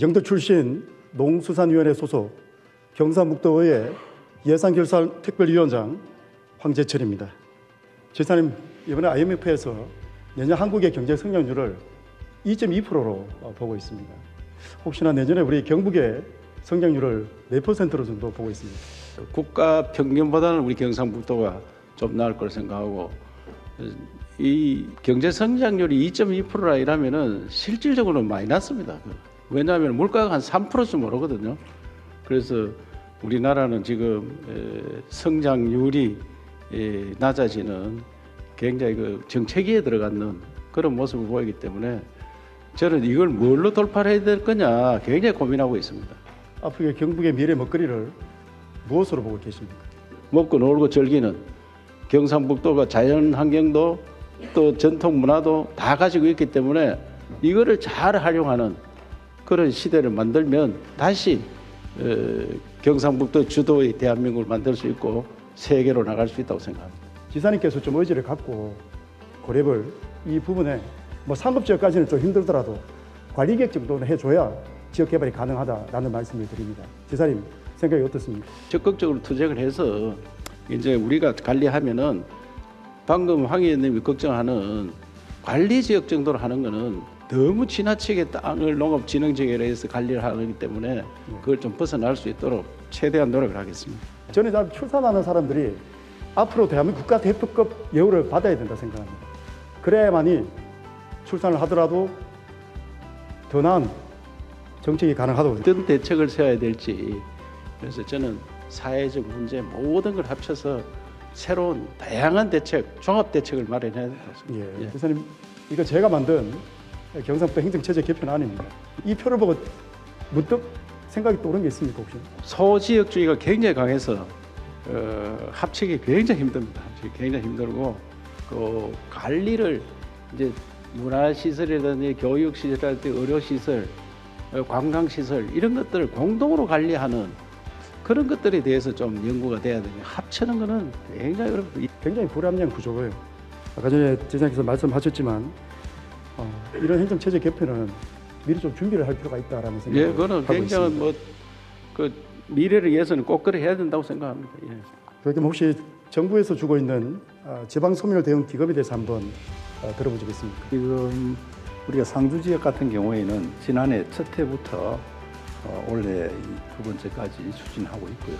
영도 출신 농수산위원회 소속 경상북도의회 예산결산 특별위원장 황재철입니다. 지사님 이번에 IMF에서 내년 한국의 경제 성장률을 2.2%로 보고 있습니다. 혹시나 내년에 우리 경북의 성장률을 몇 퍼센트로 정도 보고 있습니다. 국가 평균보다는 우리 경상북도가 좀 나을 걸 생각하고 이 경제 성장률이 2.2%라 이라면은 실질적으로는 마이너스입니다. 왜냐하면 물가가 한 3%쯤 오르거든요. 그래서 우리나라는 지금 에, 성장률이 에, 낮아지는 굉장히 그 정체기에 들어가는 그런 모습을 보이기 때문에 저는 이걸 뭘로 돌파를 해야 될 거냐 굉장히 고민하고 있습니다. 앞으로 경북의 미래 먹거리를 무엇으로 보고 계십니까? 먹고 놀고 즐기는 경상북도가 자연 환경도 또 전통 문화도 다 가지고 있기 때문에 이거를 잘 활용하는 그런 시대를 만들면 다시 어, 경상북도 주도의 대한민국을 만들 수 있고 세계로 나갈 수 있다고 생각합니다. 지사님께서 좀 의지를 갖고 고랩을 이 부분에 뭐 상급 지역까지는 좀 힘들더라도 관리 계획 정도는 해줘야 지역 개발이 가능하다라는 말씀을 드립니다. 지사님 생각이 어떻습니까? 적극적으로 투쟁을 해서 이제 우리가 관리하면은 방금 황 의원님이 걱정하는 관리 지역 정도로 하는 거는 너무 지나치게 땅을 농업진흥지역에 해서 관리를 하기 때문에 그걸 좀 벗어날 수 있도록 최대한 노력을 하겠습니다. 저는 참 출산하는 사람들이 앞으로 대한민국 국가 대표급 예우를 받아야 된다 생각합니다. 그래야만이 출산을 하더라도 더 나은 정책이 가능하다고 어떤 대책을 세워야 될지 그래서 저는 사회적 문제 모든 걸 합쳐서 새로운 다양한 대책, 종합 대책을 마련해야 된다고 생각합니다. 예, 예. 교수님 이거 제가 만든 경상북도 행정체제 개편안입니다. 이 표를 보고 문득 생각이 떠오른 게 있습니까 혹시? 소지역주의가 굉장히 강해서 어, 합치기 굉장히 힘듭니다. 합치기 굉장히 힘들고 그 관리를 이제 문화시설이라든지 교육시설이라든지 의료시설, 어, 관광시설 이런 것들을 공동으로 관리하는 그런 것들에 대해서 좀 연구가 돼야 되는 합치는 거는 굉장히 어렵습니다. 굉장히 불합리한 구조고요. 아까 전에 지사님께서 말씀하셨지만 어, 이런 행정체제 개편은 미리 좀 준비를 할 필요가 있다라는 생각을 예, 그거는 하고 굉장히 있습니다. 뭐그 미래를 위해서는 꼭 그래 해야 된다고 생각합니다. 예. 그렇다면 혹시 정부에서 주고 있는 어, 지방 소멸 대응 기금에 대해서 한번 어, 들어보시겠습니까? 지금 우리가 상주 지역 같은 경우에는 지난해 첫 해부터 어, 올해 이두 번째까지 추진하고 있고요.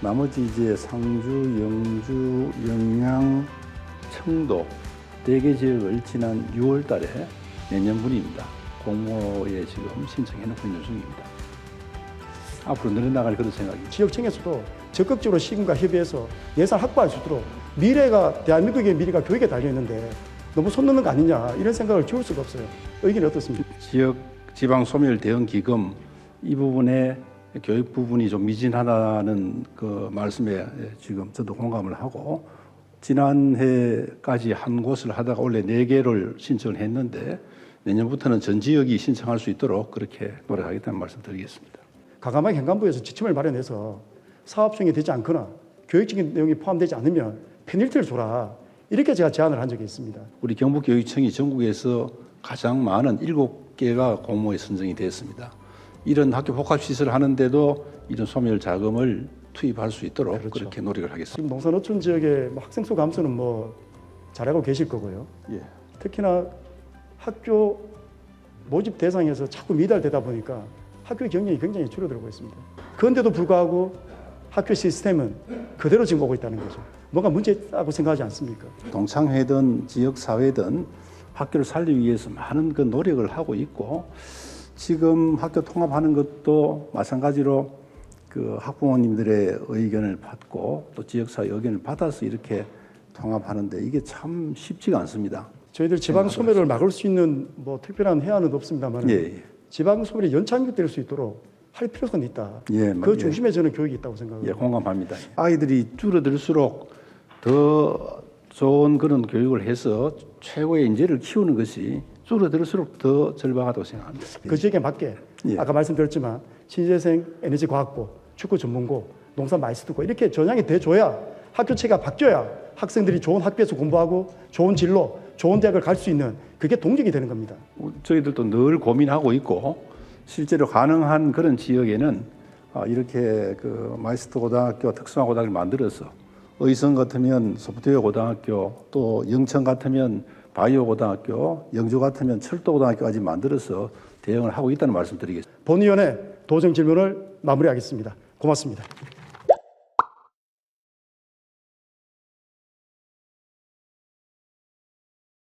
나머지 이제 상주, 영주, 영양, 청도 네개 지역을 지난 6월 달에 내년분입니다. 공모에 지금 신청해 놓고 있는 중입니다. 앞으로 늘어나갈 그런 생각입니다. 지역청에서도 적극적으로 시군과 협의해서 예산 확보할 수 있도록 미래가 대한민국의 미래가 교육에 달려 있는데 너무 손 넣는 거 아니냐 이런 생각을 지울 수가 없어요. 의견이 어떻습니까? 지역 지방 소멸 대응 기금 이 부분에 교육 부분이 좀 미진하다는 그 말씀에 지금 저도 공감을 하고 지난해까지 한 곳을 하다가 원래 네 개를 신청을 했는데 내년부터는 전 지역이 신청할 수 있도록 그렇게 노력하겠다는 말씀 드리겠습니다. 과감하게 행간부에서 지침을 마련해서 사업성이 되지 않거나 교육적인 내용이 포함되지 않으면 페널티를 줘라 이렇게 제가 제안을 한 적이 있습니다. 우리 경북교육청이 전국에서 가장 많은 일곱 개가 공모에 선정이 됐습니다. 이런 학교 복합 시설 하는데도 이런 소멸 자금을 투입할 수 있도록 그렇죠. 그렇게 노력을 하겠습니다. 지금 농산어촌 지역의 뭐 학생 수 감소는 뭐 잘하고 계실 거고요. 예. 특히나 학교 모집 대상에서 자꾸 미달되다 보니까 학교 경력이 굉장히 줄어들고 있습니다. 그런데도 불구하고 학교 시스템은 그대로 지금 오고 있다는 거죠. 뭔가 문제 있다고 생각하지 않습니까? 동창회든 지역 사회든 학교를 살리기 위해서 많은 그 노력을 하고 있고 지금 학교 통합하는 것도 마찬가지로 그 학부모님들의 의견을 받고 또 지역 사회 의견을 받아서 이렇게 통합하는데 이게 참 쉽지가 않습니다. 저희들 지방 소멸을 막을 수 있는 뭐 특별한 해안은 없습니다만 예, 예. 지방 소멸이 연착륙될 수 있도록 할 필요성이 있다. 예, 그 예. 중심에 저는 교육이 있다고 예, 생각합니다. 공감합니다. 아이들이 줄어들수록 더 좋은 그런 교육을 해서 최고의 인재를 키우는 것이 줄어들수록 더 절박하다고 생각합니다. 그 지역에 맞게 예. 아까 말씀드렸지만 신재생 에너지 과학고, 축구 전문고, 농산 마이스터고 이렇게 전향이 돼줘야 학교체가 바뀌어야 학생들이 좋은 학교에서 공부하고 좋은 진로, 좋은 대학을 갈 수 있는 그게 동력이 되는 겁니다. 저희들도 늘 고민하고 있고 실제로 가능한 그런 지역에는 아, 이렇게 그 마이스터 고등학교 특성화 고등학교를 만들어서 의성 같으면 소프트웨어 고등학교 또 영천 같으면 바이오 고등학교 영주 같으면 철도 고등학교까지 만들어서 대응을 하고 있다는 말씀드리겠습니다. 본 위원회 도정 질문을 마무리하겠습니다. 고맙습니다.